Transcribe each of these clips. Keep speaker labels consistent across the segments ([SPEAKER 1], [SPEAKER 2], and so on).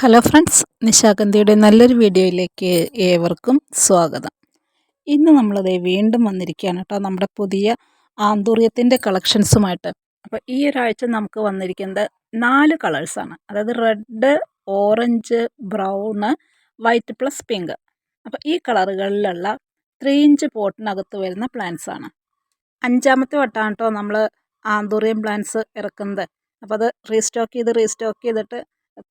[SPEAKER 1] Hello friends നിശാഗന്ധിയുടെ നല്ലൊരു വീഡിയോയിലേക്ക് ഏവർക്കും സ്വാഗതം. ഇന്ന് നമ്മളത് വീണ്ടും വന്നിരിക്കുകയാണ് കേട്ടോ നമ്മുടെ പുതിയ ആന്തൂറിയത്തിന്റെ കളക്ഷൻസുമായിട്ട്. അപ്പോൾ ഈ ഒരാഴ്ച നമുക്ക് വന്നിരിക്കുന്നത് നാല് കളേഴ്സാണ്. അതായത് red orange brown white plus pink. അപ്പോൾ ഈ കളറുകളിലുള്ള ത്രീ ഇഞ്ച് പോട്ടിനകത്ത് വരുന്ന പ്ലാന്റ്സ് ആണ് അഞ്ചാമത്തെ വട്ടമാണ് കേട്ടോ നമ്മൾ ആന്തൂറിയം പ്ലാന്റ്സ് ഇറക്കുന്നത്. അപ്പോൾ അത് റീസ്റ്റോക്ക് ചെയ്ത് റീസ്റ്റോക്ക് ചെയ്തിട്ട്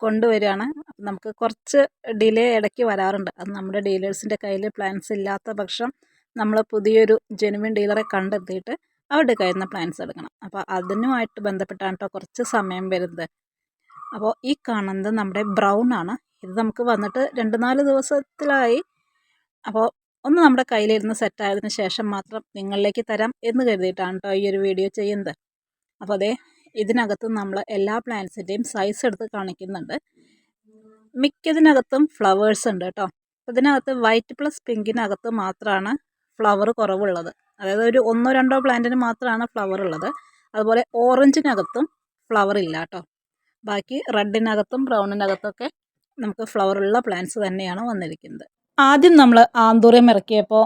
[SPEAKER 1] കൊണ്ടുവരികയാണ്. നമുക്ക് കുറച്ച് ഡിലേ ഇടയ്ക്ക് വരാറുണ്ട്. അത് നമ്മുടെ ഡീലേഴ്സിന്റെ കയ്യിൽ പ്ലാൻസ് ഇല്ലാത്ത പക്ഷം നമ്മൾ പുതിയൊരു ജെനുവിൻ ഡീലറെ കണ്ടെത്തിയിട്ട് അവരുടെ കയ്യിൽ നിന്ന് പ്ലാൻസ് എടുക്കണം. അപ്പോൾ അതിനുമായിട്ട് ബന്ധപ്പെട്ടാണ് കേട്ടോ കുറച്ച് സമയം വരുന്നത്. അപ്പോൾ ഈ കാണുന്നത് നമ്മുടെ ബ്രൗൺ ആണ്. ഇത് നമുക്ക് വന്നിട്ട് രണ്ട് നാല് ദിവസത്തിലായി. അപ്പോൾ ഒന്ന് നമ്മുടെ കയ്യിലിരുന്ന് സെറ്റായതിനു ശേഷം മാത്രം നിങ്ങളിലേക്ക് തരാം എന്ന് കരുതിയിട്ടാണ് കേട്ടോ ഈ ഒരു വീഡിയോ ചെയ്യുന്നത്. അപ്പോൾ അതേ ഇതിനകത്ത് നമ്മൾ എല്ലാ പ്ലാന്റ്സിന്റെയും സൈസ് എടുത്ത് കാണിക്കുന്നുണ്ട്. മിക്കതിനകത്തും ഫ്ലവേഴ്സ് ഉണ്ട് കേട്ടോ ഇതിനകത്ത് വൈറ്റ് പ്ലസ് പിങ്കിനകത്ത് മാത്രമാണ് ഫ്ലവർ കുറവുള്ളത്. അതായത് ഒരു ഒന്നോ രണ്ടോ പ്ലാന്റിന് മാത്രമാണ് ഫ്ലവർ ഉള്ളത്. അതുപോലെ ഓറഞ്ചിനകത്തും ഫ്ലവർ ഇല്ല കേട്ടോ ബാക്കി റെഡിനകത്തും ബ്രൗണിനകത്തൊക്കെ നമുക്ക് ഫ്ലവർ ഉള്ള പ്ലാന്റ്സ് തന്നെയാണ് വന്നിരിക്കുന്നത്. ആദ്യം നമ്മൾ ആന്തൂറിയം ഇറക്കിയപ്പോൾ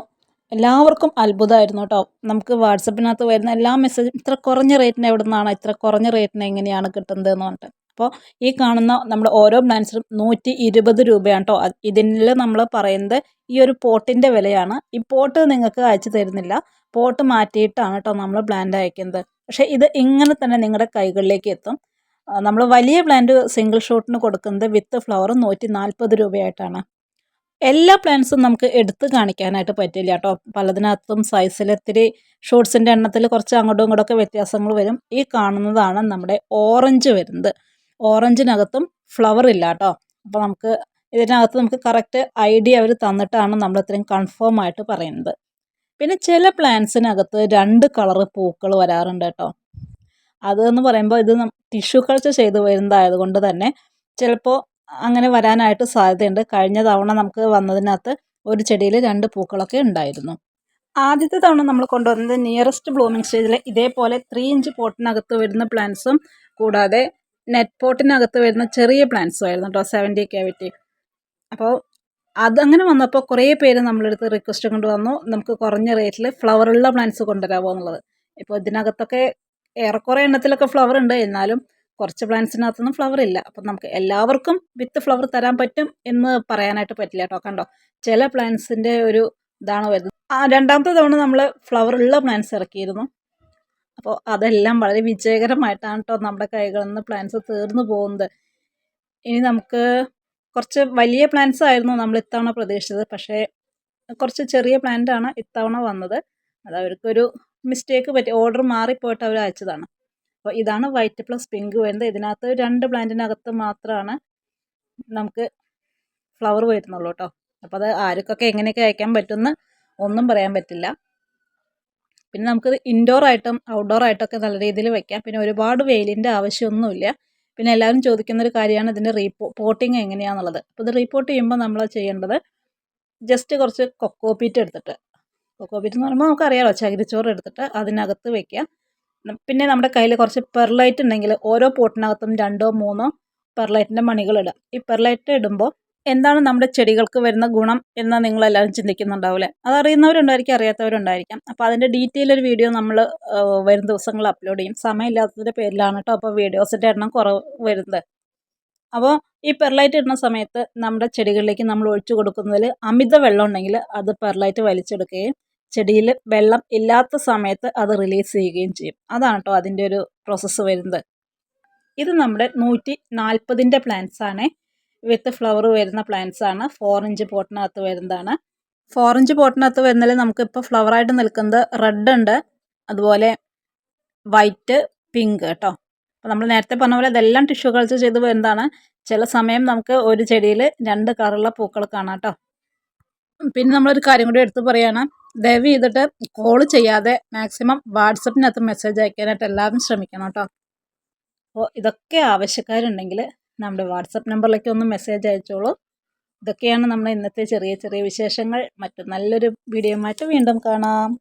[SPEAKER 1] എല്ലാവർക്കും അത്ഭുതമായിരുന്നു കേട്ടോ. നമുക്ക് വാട്സപ്പിനകത്ത് വരുന്ന എല്ലാ മെസ്സേജും ഇത്ര കുറഞ്ഞ റേറ്റിന് എവിടെ നിന്നാണ് ഇത്ര കുറഞ്ഞ റേറ്റിന് എങ്ങനെയാണ് കിട്ടുന്നത് എന്ന് പറഞ്ഞിട്ട്. അപ്പോൾ ഈ കാണുന്ന നമ്മുടെ ഓരോ ബ്ലാൻസറും നൂറ്റി ഇരുപത് രൂപയാണ് കേട്ടോ. ഇതിൽ നമ്മൾ പറയുന്നത് ഈ ഒരു പോട്ടിന്റെ വിലയാണ്. ഈ പോട്ട് നിങ്ങൾക്ക് അയച്ചു തരുന്നില്ല. പോട്ട് മാറ്റിയിട്ടാണ് കേട്ടോ നമ്മൾ പ്ലാന്റ് അയക്കുന്നത്. പക്ഷേ ഇത് ഇങ്ങനെ തന്നെ നിങ്ങളുടെ കൈകളിലേക്ക് എത്തും. നമ്മൾ വലിയ പ്ലാന്റ് സിംഗിൾ ഷോട്ടിന് കൊടുക്കുന്നത് വിത്ത് ഫ്ലവർ നൂറ്റി നാൽപ്പത് രൂപയായിട്ടാണ്. എല്ലാ പ്ലാന്റ്സും നമുക്ക് എടുത്ത് കാണിക്കാനായിട്ട് പറ്റില്ല കേട്ടോ പലതിനകത്തും സൈസിൽ ഇത്തിരി ഷൂട്ട്സിന്റെ എണ്ണത്തിൽ കുറച്ച് അങ്ങോട്ടും ഇങ്ങോട്ടൊക്കെ വ്യത്യാസങ്ങൾ വരും. ഈ കാണുന്നതാണ് നമ്മുടെ ഓറഞ്ച് വരുന്നത്. ഓറഞ്ചിനകത്തും ഫ്ലവർ ഇല്ല കേട്ടോ അപ്പോൾ നമുക്ക് ഇതിനകത്ത് നമുക്ക് കറക്റ്റ് ഐഡിയ അവർ തന്നിട്ടാണ് നമ്മൾ ഇത്രയും കൺഫേം ആയിട്ട് പറയുന്നത്. പിന്നെ ചില പ്ലാന്റ്സിനകത്ത് രണ്ട് കളറ് പൂക്കൾ വരാറുണ്ട് കേട്ടോ അതെന്ന് പറയുമ്പോൾ ഇത് ടിഷ്യൂ കൾച്ചർ ചെയ്ത് വരുന്നതായതുകൊണ്ട് തന്നെ ചിലപ്പോൾ അങ്ങനെ വരാനായിട്ട് സാധ്യതയുണ്ട്. കഴിഞ്ഞ തവണ നമുക്ക് വന്നതിനകത്ത് ഒരു ചെടിയിൽ രണ്ട് പൂക്കളൊക്കെ ഉണ്ടായിരുന്നു. ആദ്യത്തെ തവണ നമ്മൾ കൊണ്ടുവന്നത് നിയറസ്റ്റ് ബ്ലൂമിങ് സ്റ്റേജിൽ ഇതേപോലെ ത്രീ ഇഞ്ച് പോട്ടിനകത്ത് വരുന്ന പ്ലാന്റ്സും കൂടാതെ നെറ്റ് പോട്ടിനകത്ത് വരുന്ന ചെറിയ പ്ലാന്റ്സും ആയിരുന്നു കേട്ടോ സെവന്റി ക്യാവിറ്റി അപ്പോൾ അതങ്ങനെ വന്നപ്പോൾ കുറേ പേര് നമ്മളെടുത്ത് റിക്വസ്റ്റ് കൊണ്ടുവന്നു നമുക്ക് കുറഞ്ഞ റേറ്റിൽ ഫ്ലവറുള്ള പ്ലാന്റ്സ് കൊണ്ടുവരാമോ എന്നുള്ളത്. ഇപ്പോൾ ഇതിനകത്തൊക്കെ ഏറെക്കുറെ എണ്ണത്തിലൊക്കെ ഫ്ലവർ ഉണ്ട്. എന്നാലും കുറച്ച് പ്ലാന്റ്സിനകത്തൊന്നും ഫ്ലവർ ഇല്ല. അപ്പം നമുക്ക് എല്ലാവർക്കും വിത്ത് ഫ്ലവർ തരാൻ പറ്റും എന്ന് പറയാനായിട്ട് പറ്റില്ല കേട്ടോ. കണ്ടോ? ചില പ്ലാന്റ്സിന്റെ ഒരു ഇതാണ് വരുന്നത്. ആ രണ്ടാമത്തെ തവണ നമ്മൾ ഫ്ലവർ ഉള്ള പ്ലാന്റ്സ് ഇറക്കിയിരുന്നു. അപ്പോൾ അതെല്ലാം വളരെ വിജയകരമായിട്ടാണ് കേട്ടോ നമ്മുടെ കൈകളിൽ നിന്ന് പ്ലാന്റ്സ് തീർന്നു പോകുന്നത്. ഇനി നമുക്ക് കുറച്ച് വലിയ പ്ലാന്റ്സ് ആയിരുന്നു നമ്മൾ ഇത്തവണ പ്രതീക്ഷിച്ചത്. പക്ഷേ കുറച്ച് ചെറിയ പ്ലാന്റാണ് ഇത്തവണ വന്നത്. അത് അവർക്കൊരു മിസ്റ്റേക്ക് പറ്റി ഓർഡർ മാറിപ്പോയിട്ട് അവർ അയച്ചതാണ്. അപ്പോൾ ഇതാണ് വൈറ്റ് പ്ലസ് പിങ്ക് വരുന്നത് ഇതിനകത്ത് രണ്ട് പ്ലാന്റിനകത്ത് മാത്രമാണ് നമുക്ക് ഫ്ലവർ വരുന്നുള്ളൂ കേട്ടോ. അപ്പോൾ അത് ആർക്കൊക്കെ എങ്ങനെയൊക്കെ അയക്കാൻ പറ്റുമെന്ന് ഒന്നും പറയാൻ പറ്റില്ല. പിന്നെ നമുക്ക് ഇൻഡോർ ആയിട്ടും ഔട്ട്ഡോർ ആയിട്ടൊക്കെ നല്ല രീതിയിൽ വെക്കാം. പിന്നെ ഒരുപാട് വെയിലിന്റെ ആവശ്യമൊന്നുമില്ല. പിന്നെ എല്ലാവരും ചോദിക്കുന്ന ഒരു കാര്യമാണ് ഇതിന്റെ റീപോ പോട്ടിങ് എങ്ങനെയാണെന്നുള്ളത് അപ്പോൾ ഇത് റീപോർട്ട് ചെയ്യുമ്പോൾ നമ്മൾ ചെയ്യേണ്ടത് ജസ്റ്റ് കുറച്ച് കൊക്കോപ്പീറ്റ് എടുത്തിട്ട്. കൊക്കോപ്പീറ്റ് എന്ന് പറയുമ്പോൾ നമുക്കറിയാമല്ലോ ചകിരിച്ചോറ് എടുത്തിട്ട് അതിനകത്ത് വെക്കുക. പിന്നെ നമ്മുടെ കയ്യിൽ കുറച്ച് പെർലൈറ്റ് ഉണ്ടെങ്കിൽ ഓരോ പോട്ടിനകത്തും രണ്ടോ മൂന്നോ പെർലൈറ്റിന്റെ ഇടുക. ഈ പെർലൈറ്റ് ഇടുമ്പോൾ എന്താണ് നമ്മുടെ ചെടികൾക്ക് വരുന്ന ഗുണം എന്ന് നിങ്ങളെല്ലാവരും ചിന്തിക്കുന്നുണ്ടാവില്ലേ? അതറിയുന്നവരുണ്ടായിരിക്കും അറിയാത്തവരുണ്ടായിരിക്കാം. അപ്പോൾ അതിന്റെ ഡീറ്റെയിൽ ഒരു വീഡിയോ നമ്മൾ വരും ദിവസങ്ങൾ അപ്ലോഡ് ചെയ്യും. സമയമില്ലാത്തതിന്റെ പേരിലാണ് കേട്ടോ അപ്പോൾ വീഡിയോസിന്റെ എണ്ണം കുറവ് വരുന്നത്. അപ്പോൾ ഈ പെർലൈറ്റ് ഇടുന്ന സമയത്ത് നമ്മുടെ ചെടികളിലേക്ക് നമ്മൾ ഒഴിച്ചു കൊടുക്കുന്നതിൽ അമിത വെള്ളം ഉണ്ടെങ്കിൽ അത് പെർലൈറ്റ് വലിച്ചെടുക്കുകയും ചെടിയിൽ വെള്ളം ഇല്ലാത്ത സമയത്ത് അത് റിലീസ് ചെയ്യുകയും ചെയ്യും. അതാണ് കേട്ടോ അതിന്റെ ഒരു പ്രോസസ്സ് വരുന്നത്. ഇത് നമ്മുടെ നൂറ്റി നാൽപ്പതിന്റെ പ്ലാന്റ്സ് ആണ്. വിത്ത് ഫ്ലവർ വരുന്ന പ്ലാന്റ്സ് ആണ്. ഫോർ ഇഞ്ച് പോട്ടിനകത്ത് വരുന്നതാണ്. ഫോർ ഇഞ്ച് പോട്ടിനകത്ത് വരുന്നതിൽ നമുക്കിപ്പോൾ ഫ്ലവറായിട്ട് നിൽക്കുന്നത് റെഡ് ഉണ്ട്. അതുപോലെ വൈറ്റ് പിങ്ക് കേട്ടോ അപ്പോൾ നമ്മൾ നേരത്തെ പറഞ്ഞ പോലെ ഇതെല്ലാം ടിഷ്യൂ കൾച്ചർ ചെയ്ത് വരുന്നതാണ്. ചില സമയം നമുക്ക് ഒരു ചെടിയിൽ രണ്ട് കളറുള്ള പൂക്കൾ കാണാം കേട്ടോ പിന്നെ നമ്മളൊരു കാര്യം കൂടി എടുത്തു പറയുകയാണ് ദയവ് ചെയ്തിട്ട് കോൾ ചെയ്യാതെ മാക്സിമം വാട്സപ്പിനകത്ത് മെസ്സേജ് അയക്കാനായിട്ട് എല്ലാവരും ശ്രമിക്കണം കേട്ടോ. അപ്പോൾ ഇതൊക്കെ ആവശ്യക്കാരുണ്ടെങ്കിൽ നമ്മുടെ വാട്സപ്പ് നമ്പറിലേക്ക് ഒന്ന് മെസ്സേജ് അയച്ചോളൂ. ഇതൊക്കെയാണ് നമ്മുടെ ഇന്നത്തെ ചെറിയ ചെറിയ വിശേഷങ്ങൾ. മറ്റു നല്ലൊരു വീഡിയോ വീണ്ടും കാണാം.